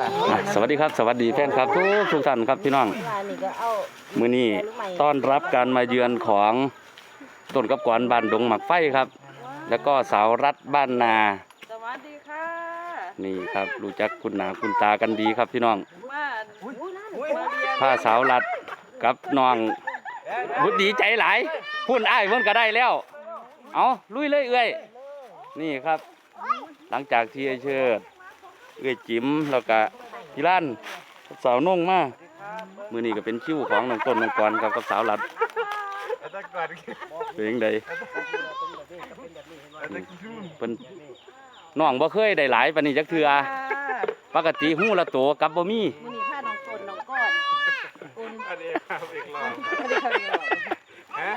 อะสวัสดีครับสวัสดีแฟนครับทุกทุกท่านครับพี่น้องนี่ก็เอามื้อนี้ต้อนรับการมาเยือนของต้นกับกวนบ้านดงหมักไฟครับ แล้วก็สาวรัฐบ้านนา สวัสดีค่ะนี่ครับรู้จักคุณหนาคุณตากันดีครับพี่น้องมามาเรียนผ้าสาวรัฐกับน้องบุดีใจหลายพูดอ้ายเพิ่นก็ได้แล้ว เอาลุยเลยเอ้ยนี่ครับ หลังจากที่ไอ้เชิด เอ้ยจิ๋มแล้วก็พี่ล้านกับสาวนงมามื้อนี้ก็เป็นคิวของน้องต้นน้องกรครับกับสาวรัฐอาจารย์ก่อนเป็นจังไดเพิ่นน้องบ่เคยได้หลายปานนี้จักเทื่อปกติหู้ละโตกับบ่มีมื้อนี้พาน้องตนน้องก้อนอุ่นอันนี้ครับอีกรอบสวัสดีค่ะพี่น้องฮะ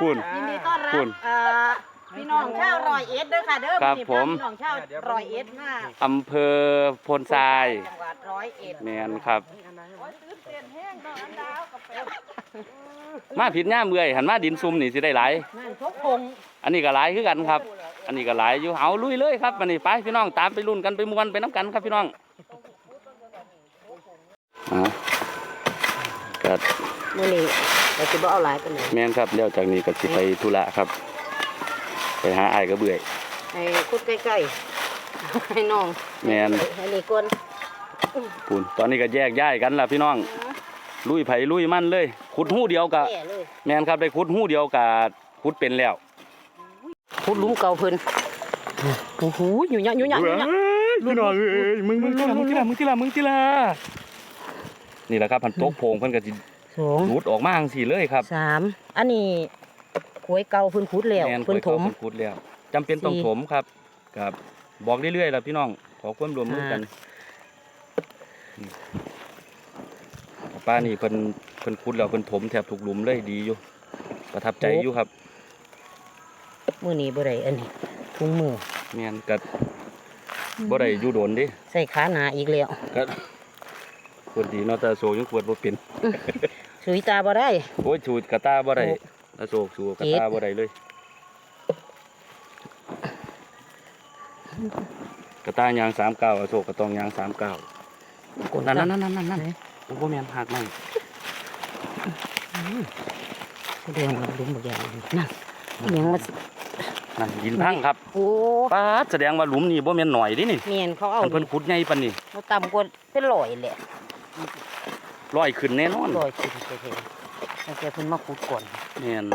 พูนยินดีต้อนรับคุณเอ่อ พี่น้องชาวรอยเอ็ดเด้อค่ะเด้อครับวันนี้ผม พี่น้องชาวรอยเอ็ดมาอำเภอโพนทรายจังหวัดร้อยเอ็ดแม่นครับโอ้ยตื่นเต้นแห้งน้องอันดาวกับแฟนมาผิดย่ามเมื่อยหันมาดินซุ่มนี่สิได้หลาย นั่นทกพงอันนี้ก็หลายคือกันครับ อันนี้ก็หลายอยู่เอาลุยเลยครับอันนี้ไปพี่น้องตามไปรุ่นกันไปมวนไปน้ำกันครับพี่น้องอ่าก็มื้อนี้เราสิบ่เอาหลายปานใดแม่นครับเดี๋ยวจากนี้ก็สิไปธุระครับ ไปหาอ้ายก็เบื่อย ให้คุดใกล้ๆ ให้น้องแม่น ให้นี่ก่อนปูนตอนนี้ก็แยกย้ายกันล่ะพี่น้อง ลุยไผลุยมันเลย ขุดหู้เดียวกะแก่เลยแม่นครับได้ขุดหู้เดียวกะขุดเป็นแล้วคุดหลุมเก่าเพิ่นโอ้โหอยู่ยะอยู่ยะอยู่ยะ พี่น้องเอ้ยมึงมึงที่ละมึงที่ละมึงที่ละมึงที่ละนี่แหละครับพันโต๊ะโพงเพิ่นก็สิสองรูดออกมาจังซี่เลยครับ สามอันนี้ ขวยเก่าเพิ่นขุดแล้วแม่นเพิ่นถมเพิ่นขุดแล้วจำเป็นต้องสี่ ถมครับครับ บอกเรื่อยๆล่ะพี่น้องขอความร่วมมือกันนี่ป้านี่เพิ่นเพิ่นขุดแล้วเพิ่นถมแทบทุกหลุมเลยดีอยู่ ประทับใจอยู่ครับมื้อนี้บ่ได้อันนี้ถุงมือแม่นก็บ่ได้อยู่โดนเดิใส่ขาหนาอีกแล้วก็ควรดีเนาะแต่โซยังควรบ่เป็นสุยตาบ่ได้ โอ้ยชูดกระตาบ่ได้โอ้ ตาโศกสูกระเจ็ดตาบ่ได้เลย กระตายางสามเก้าอโศกกระตองยางสามเก้านั่นนั่นนั่นนั่นนั่นโอ้โหแม่นหักไหมแสดงว่าหลุมบ่ใหญ่นั่นอิหยังมานั่นดินพังครับโอ้ป้าดแสดงว่าหลุมนี่บ่แม่นหน่อยเดินี่เมียนเขาเอาอันเพิ่นขุดใหญ่ปานนี้เขาต่ำกว่าเป็นร้อยแหละร้อยขึ้นแน่นอนร้อยขึ้นไปเถอะ แต่แกเพิ่นมาขุดก่อนแม่น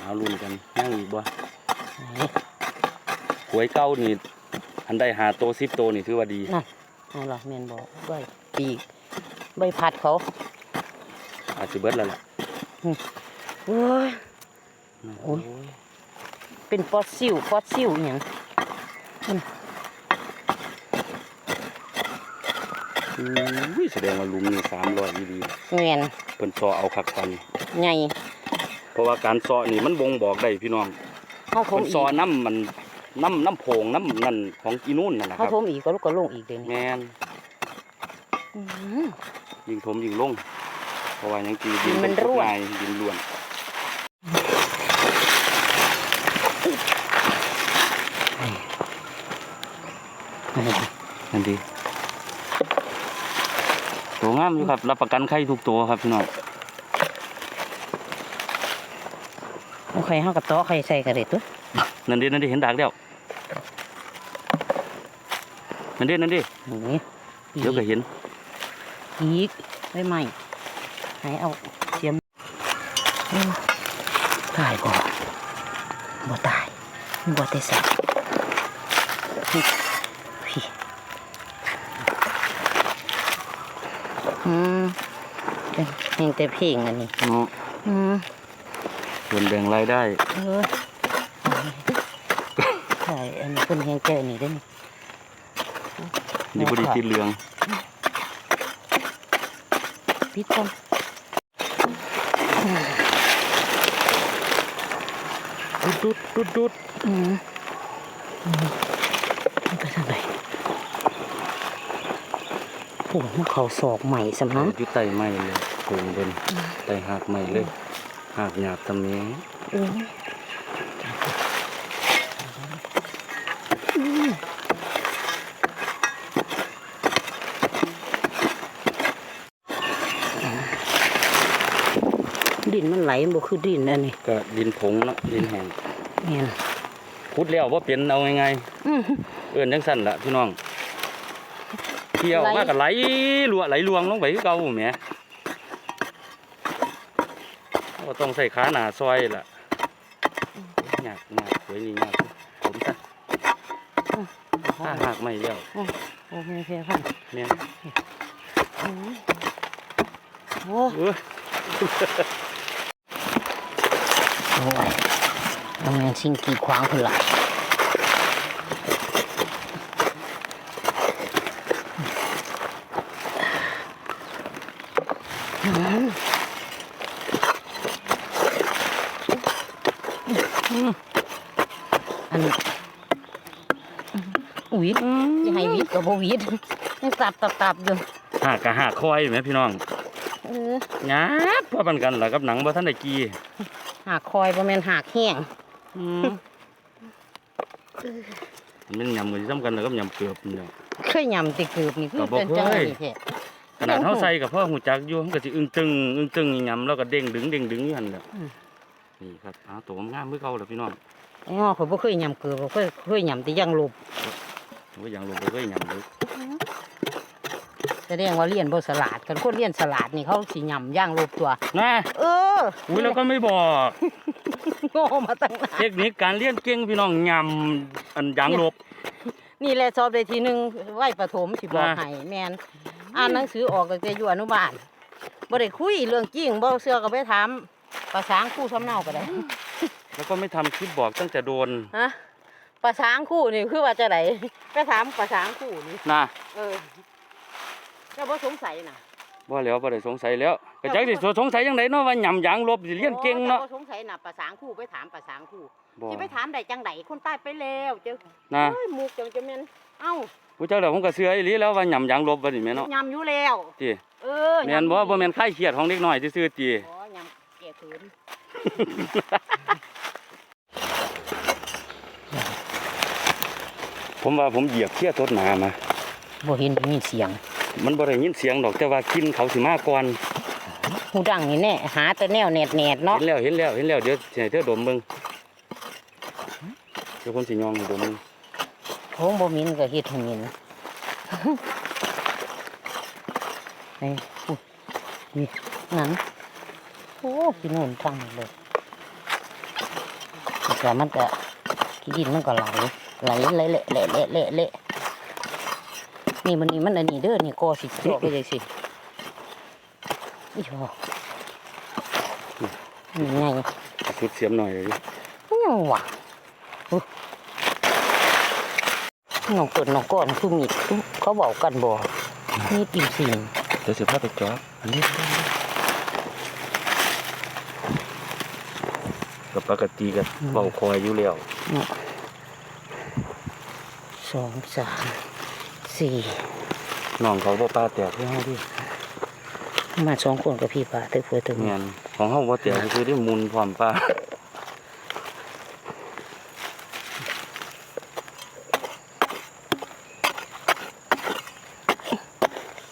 เอาลุ้นกันยังอีกบ่นี่หวยเก้านี่อันได้หาโต10โตนี่ถือว่าดีนั่นล่ะแม่นบ่ใบปีกใบพัดเขา อาจสิเบิดแล้วล่ะโอ้ยโอ้ยเป็นฟอสซิลฟอสซิลอหยัง อุ้ยแสดงว่าหลุมนี่300ดีแม่นๆเพิ่นซอเอาคักปันใหญ่เพราะว่าการซอนี่มันบ่งบอกได้พี่น้องเฮาถเพิ่มนอีซอกน้ำมันน้ำน้ำโพงน้ำนั่นของอีนู่นนั่นนะคเฮารับถมอีกก็ลูกก็ลงอีกเด้นี่แม่นอื้อหือ ยิงถมยิงลงเพราะว่ายังจีดินมันเป็ร่วนง่ายดินล้วนนั่นดี ตัวงามอยู่ครับ รับประกันไข่ทุกตัวครับพี่น้องโอเคเฮากับโต๊ะใครใส่ก็ได้ตัวนั่นดินั่นดิเห็นดากแล้วนั่นดินั่นดินี่เดี๋ยวก็เห็นอีกใบไม้ให้เอาเสียมโอ้ตายก่อนบ่ตายบ่ได้ใส่พี่พี่อืม เพลงแต่เพลงอันนี้เนาะอืมส่วนแบ่งรายได้เออใช่อันนี้เป็นเพลงแต่นี่ได้อนี่นี่บริติดเหลืองปิดก่อนดุดดุดดุดดุดอืมอืมมันไปทางไหนโอ้โหเขาศอกใหม่สำนักอยู่ใต้ไม้เลย สูงบนไปหากใหม่เลยหากหยาบตำนี้ดินมันไหลบ่คือดินอันนี้ก็ดินผงเนาะดินแห้งเนี่ยพุดแล้วว่าเปลี่ยนเอาไงไงเอื่อนจังสั่นละพี่น้องเที่ยวมากกับไหลลัวไหลลวงลงไปคือเก่าแหม ต้องใส่ขาหน้าซอยล่ะยากยากสวยนี่ยากผมซะถ้าหากไม่แล้วโอ้แม่เพียพันแม่นโอ้ยโอ้เออโอ้ยเอาแม่นสิ่งกีดขวางพุ่นล่ะอื้ออื้ออันนี้วิทย์ยังให้ วิทย์กับโบวิทย์ยังตับตับตับอยู่หากกะหากคอยแหมพี่น้องเออหยาบพอปันกันล่ะกับหนังบ่ทันได้กีหากคอยบ่แม่นหากแห้งอืมมันยำกันซ้ำกันแล้วก็ยำเกือบนี่แหละเคยยำติเกือบนี่คือก็บ่เป็นจังเคได๋ยแท้ขนาดเฮาใส่กับพ่อหูจักอยู่มันก็สิอึ้งตึงอึ้งตึงยำแล้วก็เด้งดึงเด้งดึงอยู่หั่นแหละนี่ครับเอาตัวงามคือเก่าแล้วพี่น้องอ๋อข่อยบ่เคยยำเกือบบ่เคยเคยยำแต่ยังลบ ว่าอย่างลงไปก็ยำเลยแสดงว่าเรียนบ่สลาดกันคนเรียนสลาดนี่เขาสิยำย่างลบตัว นะเอออุ้ยแล้วก็ไม่บอกโง่มาตั้งนานเทคนิคการเรียนเก่งพี่น้องยำอันยางลบนี่แหละสอบได้ทีหนึงไว้ประถมสิบอกนะให้แม่นอ่านหนังสือออกตั้งแต่อยู่อนุบาลบ่ได้คุยเรื่องจริงบ่เชื่อก็ไปถามภาษาครูสำเนาก็ได้แล้วก็ไม่ทำคลิปบอกตั้งแต่โดนฮะ ภาษาครู่นี่คือว่าจะไหนไปถามภาษาครู่นี่นะเออเจ้าบ่สงสัยน่ะว่าแล้วบ่ได้สงสัยแล้วก็จักสิสงสัยจังไดเนาะว่ายำยางลบสิเรียนเก่งเนาะจ้บ่สงสัยน่ะภาษาครู่ไปถามภาษาครู่บ่สิไปถามได้จังไดคนใต้ไปแล้วเจ้านะเอ้ยหมูกจังจะแม่นเอ้าผู้เจ้าแล้วผมก็เชื่ออีหลีแล้วว่ายำยางลบว่านี่แม่เนาะยำอยู่แล้วติเออแม่นบ่บ่แม่นคลายเครียดของเด็กน้อยซื่อๆติอ๋อยำแก่ขืน ผมว่าผมเหยียบเขี้ยทดหนามาบ่เห็นมีเสียง มันบ่ได้ยินเสียงดอกแต่ว่ากินเขาสิมาก่อนหูดังนี่แน่หาแต่แนวแนดๆเนาะเห็นแล้วเห็นแล้วเห็นแล้วเดี๋ยวสิให้เธอดมเบิ่งเดี๋ยวคนสิยองให้ดมมึงโงบ่มินก็เฮ็ดให้มินไอ้อุ๊ยนี่นั่นโอ้พี่นุ่นฟังเลยแต่มันก็ขี้ดินมันก็ไหล ไหลเละเละเละเละเละเละนี่มันนี่มันอันนี้เด้อนี่กอสิเจาะไปเลยสิอีหอนี่ไงสุดเสียมหน่อยเลยดิยังวะอุ๊ยน้องเปิดน้องก้อนคือมีดเขาบอกกันบ่มีดอิ่มสิงเดี๋ยวสิพาไปจออันนี้ก็ปกติก็เบาคอยอยู่แล้ว สองสามสี่น้องเขาบ่ปลาแตกให้เฮาดิมาสองคนกับพี่ป่าเตอเพื่อถึงแม่นของเฮาบ่แตกคือได้มุนพร้อมปลา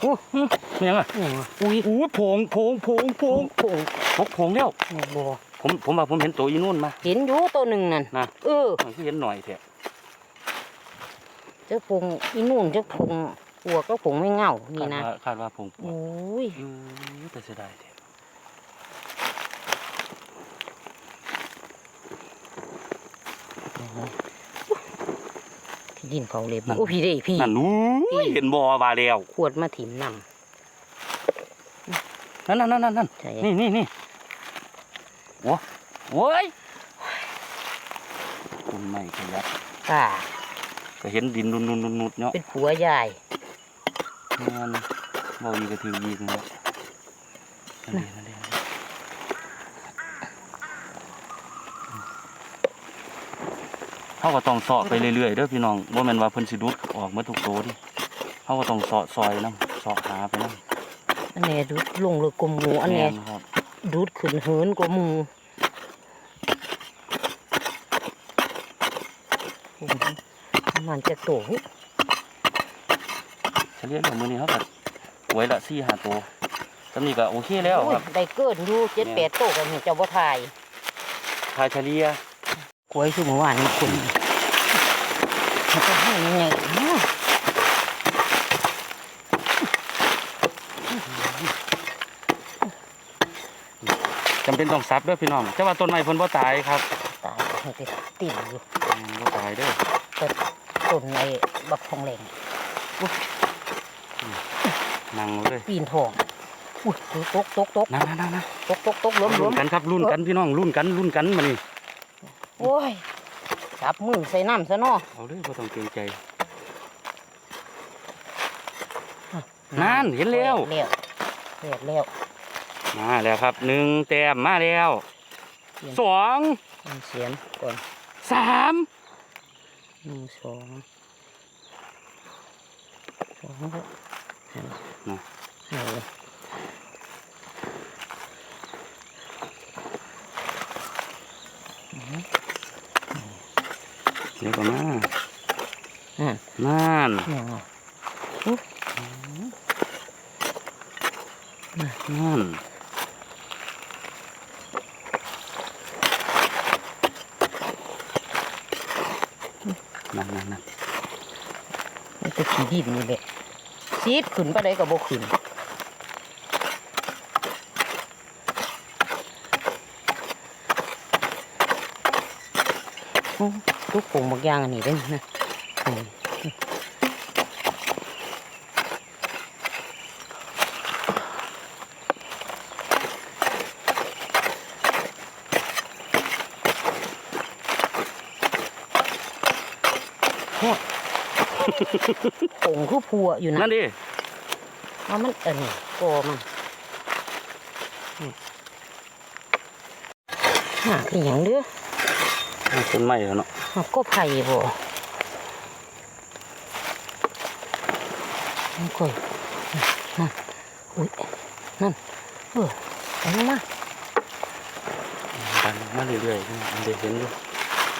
โอ้แม่งอะยังวะอุ้ยอุ้ยโผงโผงโผงโผงโอ้โหพกโผงแล้วบ่ผมผมว่าผมเห็นตัวอีนู่นมา เห็นอยู่ตัวหนึ่งนั่นนะเออมันคือเห็นหน่อยแท้ เจ้าพงอีนู่นเจ้าพงหัวก็พงไม่เงานี่นะ คาดว่าคาดว่าผงปวดโอ้ย อือแต่เสียดายแท้พี่ดินเขาเลยโอ้พี่เด้พี่ นั่นนู้ยเห็นบ่ว่าแล้วขวดมาถิ่มนนั่นนั่นนั่นนั่นำใช่นี่นี่นี่โอ้โอ้ยคุณไม่ขยับป่า ก็เห็นดินนุนนุนนุนนุนเนาะเป็นผัวยายงานเบาอีกก็ถืออีกเนาะนั่นเองนั่นเองเขาก็ต้องเสาะไปเรื่อยๆเด้อพี่น้องว่าแม่นว่าเพิ่นสิดุดออกเมื่อทุกโตดิเขาก็ต้องเสาะซอยน้ำเสาะหาไปน้ำอันนี้ดูดลงเลยกลมหมูอันนี้แม่ครับดูดขึ้นเหินกว่าหมู มันจะโตเฉลี่ยแล้วมื้อนี้เขาก็ไว้ละ4 5ตัวตอนนี้ก็โอเคแล้วอุ้คยรับได้เกินอยู่เจ็ดแปดโตกันเห็นเจ้าบ่ทายค่าเฉลี่ยกล้วยคือเมื่อวานนี่คุณมันจะให้ยังไงนะจำเป็นต้องซับเด้อพี่น้องแต่ว่าต้นไม้เพิ่นบ่ตายครับ ตายให้ติดติ่มอยู่อืมบ่ตายเด้อแต่ต้นในบักทองแหลงนั่งเลยปีนทองอุ้ยตกตกตกนั่งๆๆตกตกตกล้มๆล้รุ่มนกันครับรุ่นกันพี่น้องรุ่นกันรุ่นกันมานี่โอ้ยจับมือใส่น้ำซะเนาะเอาเลยบ่ต้องเกรงใจนั่นเห็นแล้วแล้วเห็นแล้วมาแล้วครับหนึ่งแต้มมาแล้วสองมันเสียนก่อนสาม หนึ่งสองสองก็เอาเลยเดี๋ยวก่อนนะอ่านั่นเนี่ยเอานั่นนั่นนั่นนั่น มันจะขี้ ดินนี่แหละซีดขึ้นไปได้ก็บ่ขึ้นโอ้ลูกโป่งบางอย่างอันนี้ด้อนะอืมโป่งคือพัวอยู่นะนั่นดิว่ามันเออนี่โกมันนี่หาอีหยังเด้อต้นไม้เหรอเนาะหาก็ไผ่บ่นั่นก่อยนั่นอุ้ยนั่นเออเอาลงมาดันมาเรื่อยๆอันเดียวเห็นอยู่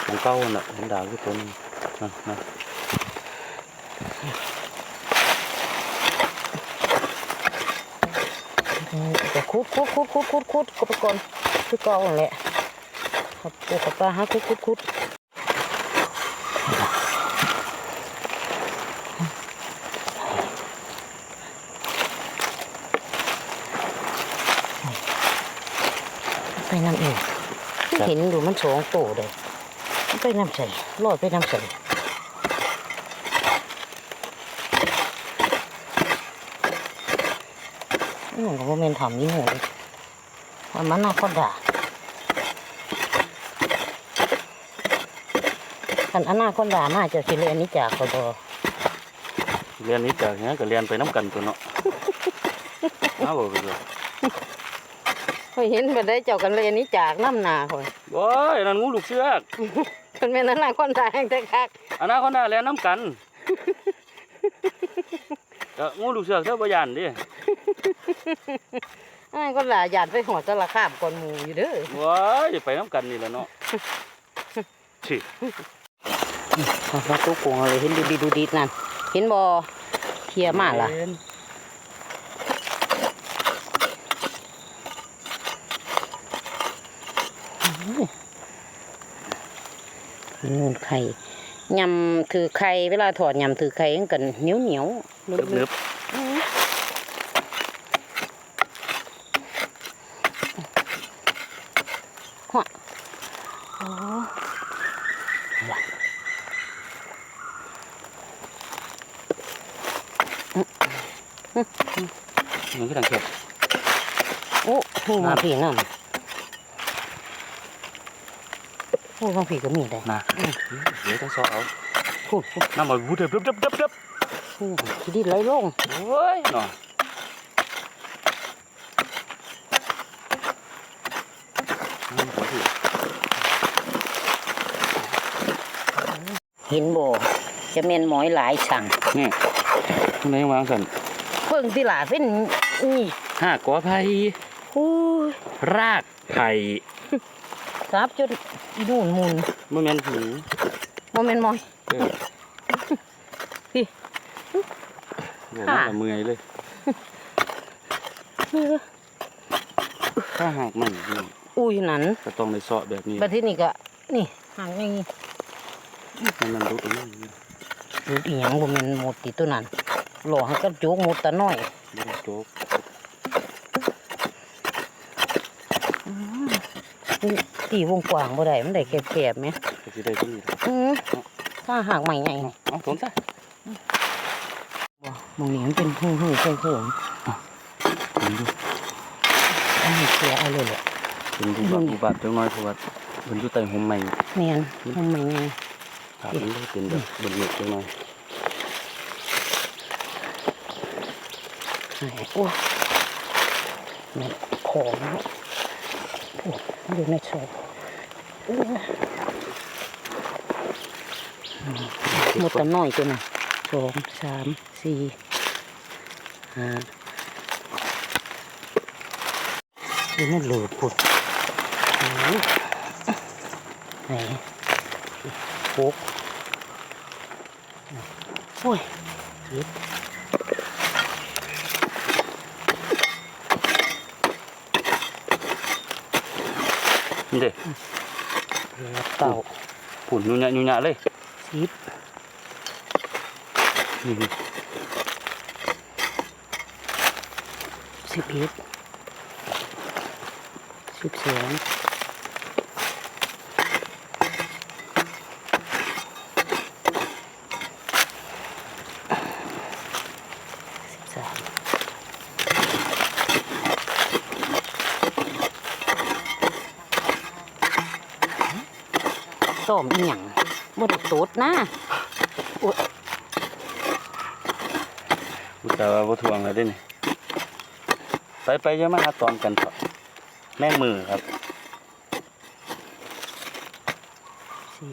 ของเก่าน่ะเห็นดาวอยู่ตัวหนึงนั่นนั่น อืมจะ คุดคุดคุดคุดคุดคุดก็ไปก่อนคือเก่านั่นแหละครับปลูกกับปลาหาคุดคุดคุดไปน้ำเองเห็นดูมันสองโตเลยมันไปน้ำใส่ลอยไปน้ำใส่ อืมก็บ่แม่นทำนี่หนูเลยว่ามันน่าก็ด่าคันอนาคอนดามาเจะสิเลยอันนี้จากก็บ่เรียนนี้จากเนี้ยก็เรียนไปน้ำกันตัวเนาะเอาบ่ไปเลยข่อยเห็นบ่ได้เจ้ากันเลยอันนี้จากน้ำหนาข่อยโอ้ยนั่นงูลูกเสือกเพิ่นแม่นอนาคอนดาแห่งแต่คักอันนั้นคนน่ะเรียนน้ำกันก็งูลูกเสือกเท่าบ่ยานดิ อนาคอนดาญาติไปหอดสารคามก่อนหมู่อยู่เด้อว้ายไปน้ำกันนี่แหละเนาะชิเราตู้กงอะไรเห็นดูดีดูดีนั่นเห็นบ่เคลียร์มาล่ะเห็นนูนไข่ยำถือไข่เวลาถอดยำถือไข่มันกันเหนียวเหนียวๆเนึบเนึบ อื้อฮะโอ้ว่ะ มันก็ดังเข็บ โอ้หูมา ผีนั่นโอ้บางผีก็มีได้นะเดี๋ยวต้องซอเอาพูดพูดน้ำมันวูดเดับดับดับดับพูดขี้ดินไหลลงโอ้ยเนาะอืมขอถือเห็นบ่จะเมนหมอยหลายสั่งนี่ตรงไหนวางสันเพิ่งที่หลาเป็นนี่ห้ากอไผ่อู้ย รากไผ่ครับจนอีนู่นมุนเมื่อแม่นหือบ่แม่นหมอยเออพี่โอ้มาละเมื่อยเลยถ้าหากมันพี่น้องอุ้ยนั่นก็ต้องในเสาะแบบนี้บัดที่นี่ก็นี่ห่างอย่างนี้ให้มันรู้ตรงนี้รูดอีหยังบ่แม่นหมดติตัวนั้นหล่อให้กระโจกหมดตะน้อยไม่ได้โจ๊ก ตีวงกว้างบ่ได้มันได้แคบๆแหมก็สิได้ที่นี่อือถ้าหากใหม่ใหญ่เอาเอาสนซะบ่มองนี้มันเป็นหูหูโค้งเห็นดูๆอันนี้เสียเอาเลยแหละเป็นดูบาดดูบาดจังน้อยเพราะว่ามันอยู่ใต้ห่มใหม่แม่นหูใหม่ใหญ่ครับมันเลยเป็นแบบบนเหน็บจังน้อยหายโอ้แม่นของเนาะโอยู่ในโซ่หมดตะน้อยตัวน่ะสองสามสี่ห้าดูนั่นหลือปุดโอ้ยไหนหกโอ้ยเจ็ด นี่เด้แปดเก้าผุ่นยุ่ยะยุ่ยะเลยสิบนี่นี่สิบเอ็ดสิบสอง ต้มอีหยังบ่ได้ตดนะอุตส่าห์ว่าบ่ทวงแล้วเด้นี่ไปไปๆอย่ามาหาตอนกันเถอะแม่งมือครับ สี่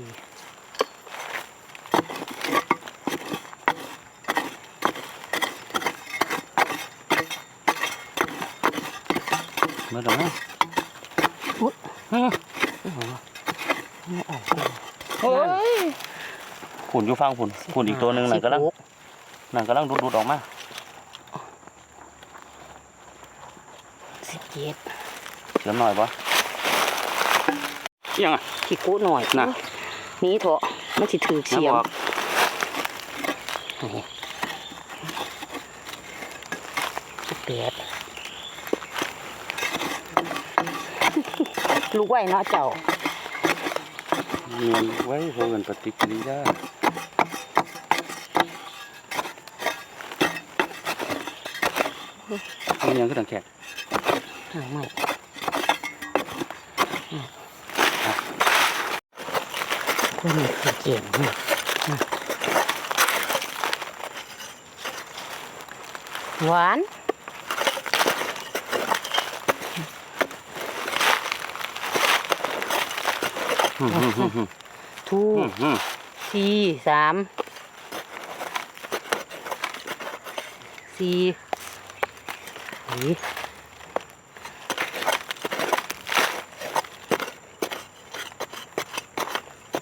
เมื่อไหร่นะ อุ๊ย ฮะ ไม่ออกเลย โอ้ยผุ่นอยู่ฟังผุ่นผุ่นอีกตัวหนึ่งนั่นกำลังสิบหนั่นกำลังดูดดูดๆออกมาสิบเจ็ดเสียมหน่อยปะยังอะขี้กู้หน่อยน่ะหนี่เถอะมันสิถือเสียมน้ำออกนี่สิบแปดลูกไหวเนาะเจ้า เนียนไว้เพราะมันปฏิกิริยามันยังขึ้นดังแขกหางใหม่ตัวนี้เก่งมากหวาน อืมอืมอืมอืม ทูอืมอืมสี่สามสี่นี่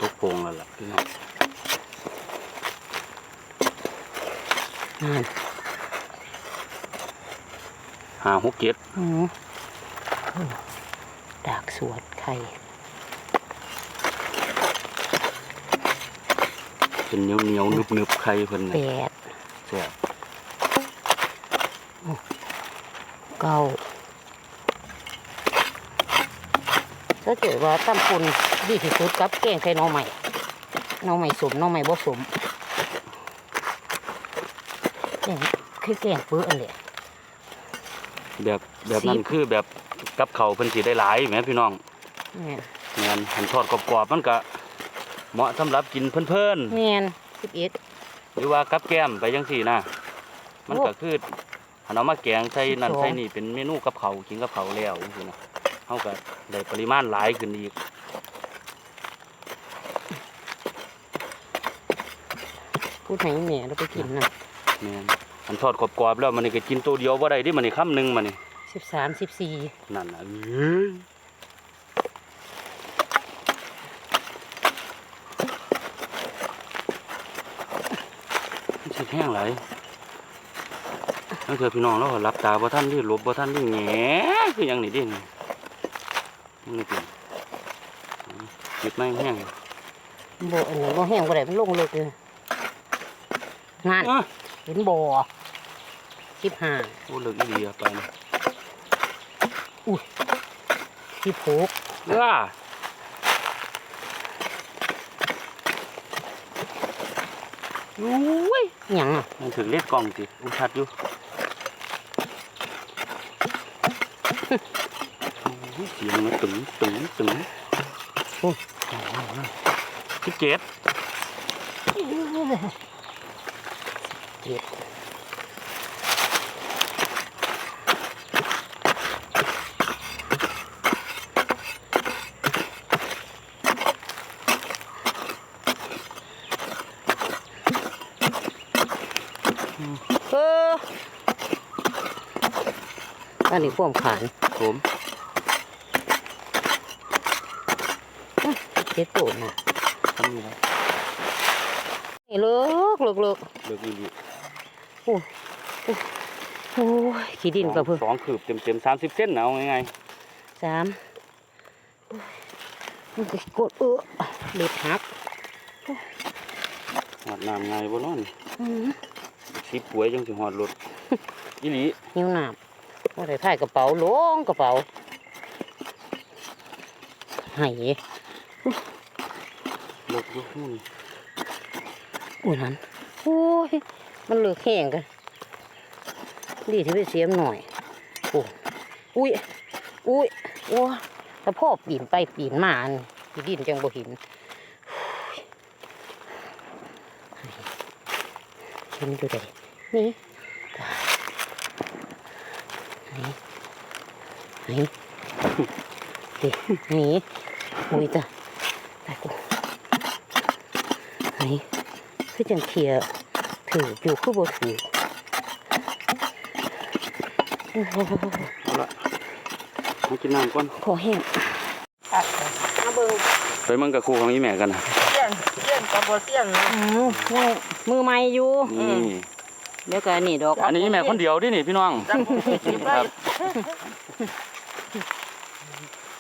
ตกโป่งแล้วล่ะพี่น้องนั่นหาหกเจ็ดอืมโอ้ดากสวดไข่ เป็นเหนียวเหนียวๆนึบนึบๆไข่เพิ่นแปน่ะดแซ่บเก้าถ้าเกิดว่าตั้มปุนดีที่สุดกับแกงใส่หน้องใหม่หน้องใหม่สมหน้องใหม่บ่สมแกงคือแกงเปื้อนเลย แบบแบบนั้นสิบคือแบบกับเขาวเพิ่นสิได้หลายแหมพี่น้องแม่นงานหันทอดกรอบๆมันก็ เหมาะสำหรับกินเพิ่นแม่นสิบเอ็ดๆ หรือว่ากับแก้มไปจังซี่นะมันโอ้ก็คือหันเอามาแกงใส่นั่นสิบสองใส่นี่เป็นเมนูกับเขาวกินกับเขาวแล้วจังซี่นะเฮาก็ได้ปริมาณหลายขึ้นอีกพูดให้แม่เราไปกินน่ะแม่นหันทอดกรอบๆแล้วมันนี่ก็กินตัวเดียวบ่ได้ดิมันนี่คำหนึงมันนี่สิบสามสิบสี่นั่นน่ะเอ้ย สิแห้งหลายนั่นคือพี่น้องเราก็รับตาบ่ท่านที่หลบบ่ท่านที่แหงคือหยังนี่เดินี่นี่เป็นหยุดไม่แห้งบ่อันนี้บ่แห้งบ่ได้มันลงลึกเลยนั่นอะเห็นบ่สิบห้าโอ้เลิกอีดีอะไปนะสิบหกว้าอุ้ ยหยังอะมันถึงเล็ดกล่องสิอุ้ยชัดอยู่โอ้ยเสียงมันตึงตึงตึงพี่เกดเจ็ดเออ อันนี้ความขานผมเจ็ดตัวน่ะทำนี่แล้วนี่เลิกเลิกเลิกเลิกอีดีโอ้ยขี้ดินกับเพื่อสองขืบเต็มเต็มสามสิบเส้นนะเอาง่ายสามโอ้ยมันก็กดเออเล็ดหักๆหอดน้ำไงายบ่นอนอื้อสิบป่วยจังสิหอดรถอีหลีหิวน้ำ ว่าได้พายกระเป๋าลงกระเป๋าให้เลิกอยู่นู่นอุ้ยนั่นโอ้ยมันเลือกแห้งกันดีที่ไปเสียมหน่อยโอ้อุ้ยอุ้ยโอ้แต่พ่อปีนไปปีนมานี่ขี้ดินจังบ่เห็นเห็นอยู่ได้นี่ นี่นี่ดินี่อุ้ยจ้ะตายกูนี่คือจังเทียถืออยู่คือบ่ถือโอ้โหเอาละมากินน้ำก่อนขอแห้งมาเบิ่งไปมันกับครูของอีแม่กันนะเสียนเสียนกับบ่เสียนนะอืมยังมือใหม่อยู่ นี่ เดี๋ยวก็นี่ดอกอันนี้อีแม่คนเดียวเดินี่พี่น้องจังบ่มีสิไปครับ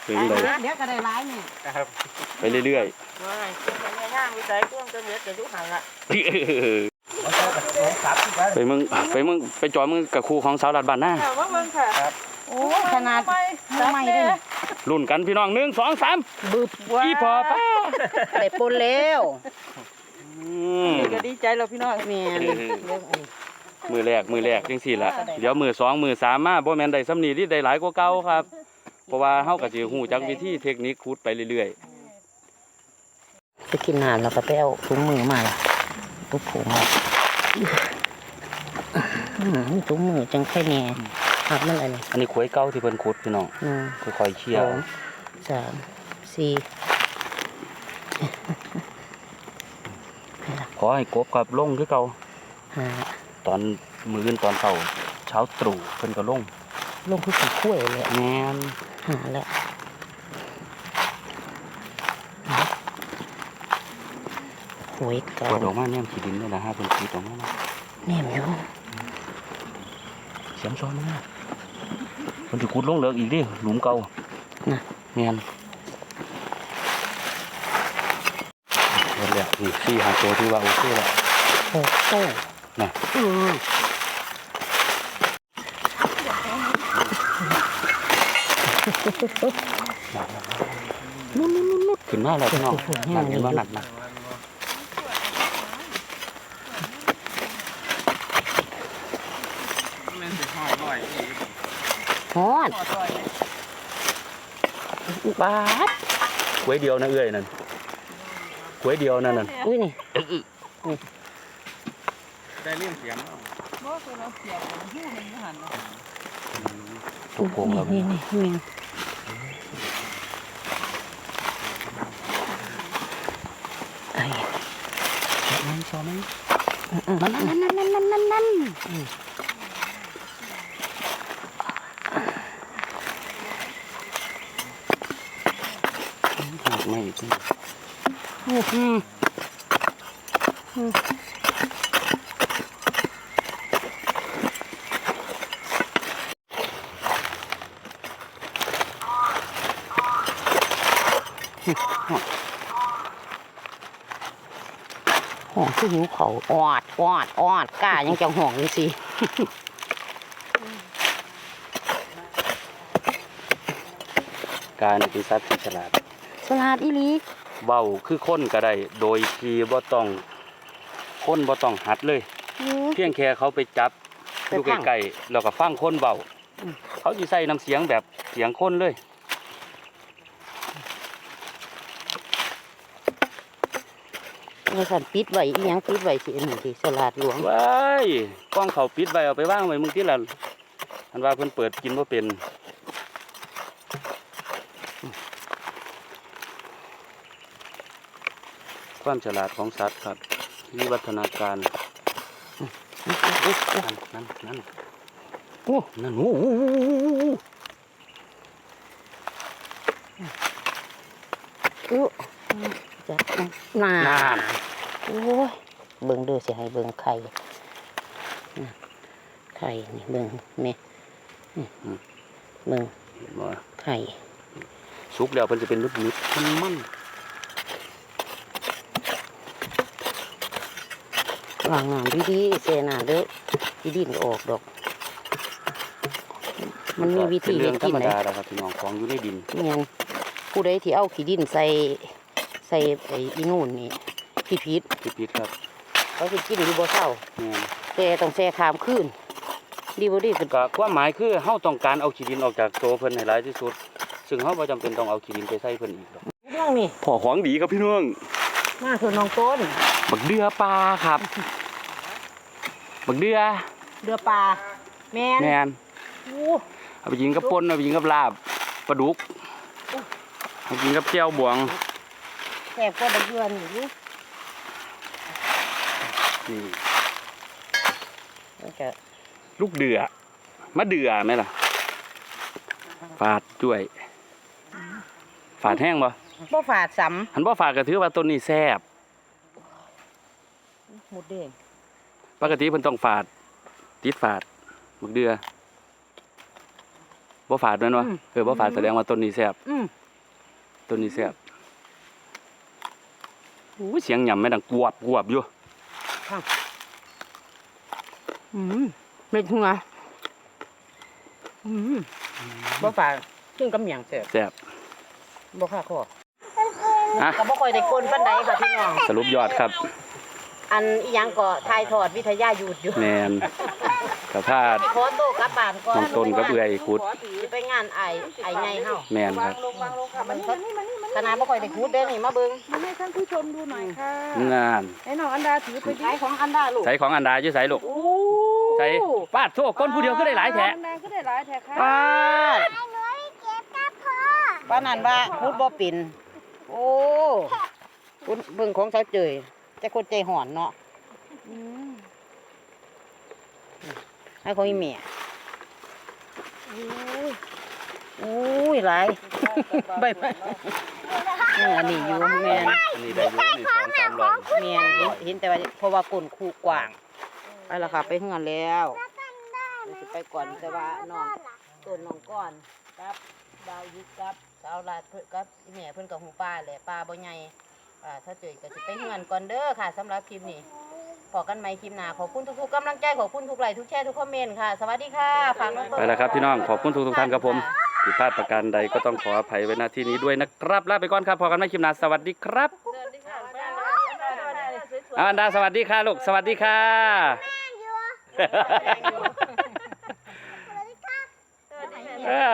เป็นไงเดี๋ยวก็ได้ร้ายนี่ครับไปเรื่อยว่าไงกินกันย่างวิจัยกุ้งจะเม็ดจะอยู่หันละๆไปมึงไปมึงไปจอยมึงกับครูของสาวรัดบ้านหน้าค่ะว่าเบิ่งค่ะโอ้ขนาดไปมือใหม่ด้วยนี่รุ่นกันพี่น้องหนึ่งสองสามบึบอีพอป้าได้ปนแล้วอืมก็ดีใจแล้วพี่น้องแม่นเรื่องอันนี้ มือแรกมือแรกจังสี่ละเดี๋ยวมือสองมือสามมาบ่แม่นได้สำนีที่ได้หลายกว่าเก่าครับ เพราะว่าเฮาก็สิฮู้จักวิธีเทคนิคขุดไปเรื่อยไปกินน้ำแล้วก็ไปเอาถุงมือมาล่ะตุ๊บผงอะอืมถุงมือจังไข่แน่หักมันอันนี้ๆอันนี้ขวยเก่าที่เพิ่นขุดพี่น้องหนึ่งค่อยๆเคี่สยวองสามสี่ขอให้กบกับลงคือเก่าห้า ตอนมื้ออื่นตอนเช้าเช้าตรู่เพิ่นก็ลงลงคือสีข้วยเลยแม่นหาแล้วหวยเก่ากวดออกมาแนมขี้ดินนี่นะฮะเพิ่นขุดออกมานะแนมอยู่เสียมซ้อนมาเพิ่นสิขุดลงเลิกอีกเดิหลุมเก่าน่ะแม่นเพิ่นแล้วนี่สี่หาตัวที่ว่าโอเคแล้วหกโต้ น่ะเออนุ่นๆๆขึ้นมาแล้วพี่น้องนั่นเห็นว่าหนักนะแม่นสิหอดร้อยอีกฮอดบาดกล้วยเดียวนะเอ้ยนั่นกล้วยเดียวนั่นนั่นอุ้ยนี่ ได้เรื่องเสียงแล้วบ่คือเราเสียบหู้มันอยู่หันทุกโป่งแล้วนี่นี่นี่ไอ้นั่นซ้อมนั่นนั่นนั่นนั่นนั่นนั่นหักไม่อีก ห้องคือหิวเขาออดออดออดกล้ายังจะห้องอยู่สิการเป็นสัตว์ที่ฉลาดสลาดอีหลีเว้าคือคนก็ได้ โดยที่บ่ต้องคนบ่ต้องหัดเลยอืมเพียงแค่เขาไปจับไปดูฟังใกล้ๆแล้วก็ฟังคนเบาอืมเขาสิใส่น้ำเสียงแบบเสียงคนเลย มาสั่นปิดไว้อีหยังปิดไว้สิอันนี้สิสลาดหลวงว้ายกล้องเขาปิดไว้เอาไปว่างไว้มึงที่ละอันว่าเพิ่นเปิดกินบ่เป็นความฉลาดของสัตว์ครับวิวัฒนาการนั่นนั่นนั่นโอ้นั่นโอ้โหอู้ จับนานน่านโอ้ยเบิ่งเด้อสิให้เบิ่งไข่น่ะไข่นี่เบิ่งแม่นี่เบิ่งเห็นบ่ไข่สุกแล้วเพิ่นจะเป็นนุดๆมันมันวางน้ำดีๆเสนาเด้อดีดินออกดอก มันมีวิธีเป็นเฮ็เรื่อดงธรกินรมเลยดาแล้วครับพี่น้องของอยู่ในดินเนี่ยผู้ใดที่เอาขี้ดินใส่ใส่ไอ้อีนู่นนี่ที่พิษที่พิษครับเขาสิกินอยู่บ่เศร้าแม่นแต่ต้องแช่ขามคืนดีบ่ดีเป็นก็ความหมายคือเฮาต้องการเอาขี้ดินออกจากตัวเพิ่นให้หลายที่สุด ซึ่งเฮาบ่จำเป็นต้องเอาขี้ดินไปใส่เพิ่นอีกหรอกเรื่องนี่พอของดีครับพี่น้องมาคือน้องต้นบักเดือปลาครับบักเดือเรือปลาแม่นแม่นโอ้เอาไปกินกับป่นเอาไปกินกับลาบปลาดุกเอาไปกินกับเจียวบวง แซ่บกว่าดอกเดือนนี่อยู่นี่มันก็ลูกเดือมะเดือไหมล่ะ ฝาดด้วย ฝาดแห้งบ่บ่ฝาดสหันบ่ฝาดก็ถือว่าต้นนี้แซ่บำหมดแดงปกติเพิ่นต้องฝาด ติดฝาดบักเดือบ่ฝาดแม่นวะเออบ่ฝาดแสดงว่าต้นนี้แซ่บอืมต้นนี้แซ่บอู้ เสียงหย่ำแม่ดังกวบกวบอยู่อืมเม็ดหัวอืมบ่ฝาดซึ่งกำหยังแซ่บแซ่บบ่ค่าคออะก็บ่ค่อยได้กลนปานใดค่ะพี่น้อง สรุปยอดครับ อันอีหยังก็ทายทอดวิทยายุทธอยู่แมน กับพาดขอโตกลับบ้านก่อนน้องต้นกับเอื่อยขุดสิไปงานไอ้ไอ้ใหญ่เฮาแมนครับ ลงวางลงค่ะมันนี่มันนี่มันนี่ขนาดบ่ค่อยได้ขุดเด้อนี่มาเบิ่งมันให้ท่านผู้ชมดูหน่อยค่ะงานให้น้องอันดาถือไปดิขายของอันดาลูกใส่ของอันดาอยู่ใส่ลูก โอ้ใส่ปาดโซ่ก้นผู้เดียวก็ได้หลายแท้อันดาก็ได้หลายแท้ค่ะป้าป้านั่นว่าขุดบ่เป็นโอ้คุณเบิ่งของเสาเจยแต่คนใจห่อนเนาะอืม ให้ของอีแม่โอ้ยหลายใบไม้นี่อันนี้อยู่แม่นอันนี้ได้อยู่นี่สองสามร้อยแม่นเห็นเห็นแต่ว่าเพราะว่าก้นคู่กว้างไปและค่ะไปเฮือนแล้วสิไปก่อนแต่ว่าน้องต้นน้องก้อนครับดาวยุกครับสาวลาดเพิ่นกับอีแม่เพิ่นกับหูปลาแหละปลาบ่ใหญ่อ่าถ้าเจอก็สิไปเฮือนก่อนเด้อค่ะสำหรับคลิปนี้ พอกันใหม่คลิปหน้าขอบคุณทุกๆกำลังใจขอบคุณทุกไลค์ทุกแชร์ทุกคอมเมนต์ค่ะ สวัสดีค่ะฝากน้องเปิ้ไปแล้วครับพี่น้องขอบคุณทุกทุกๆท่านครับผมผิดพลาดประการใดก็ต้องขออภัยไว้หน้าที่นี้ด้วยนะครับลาไปก่อนครับพอกันไม่คลิปหน้าสวัสดีครับสวัสดีค่ะแม่สวยอาอันดาสวัสดีค่ะลูกสวัสดีค่ะๆอ่า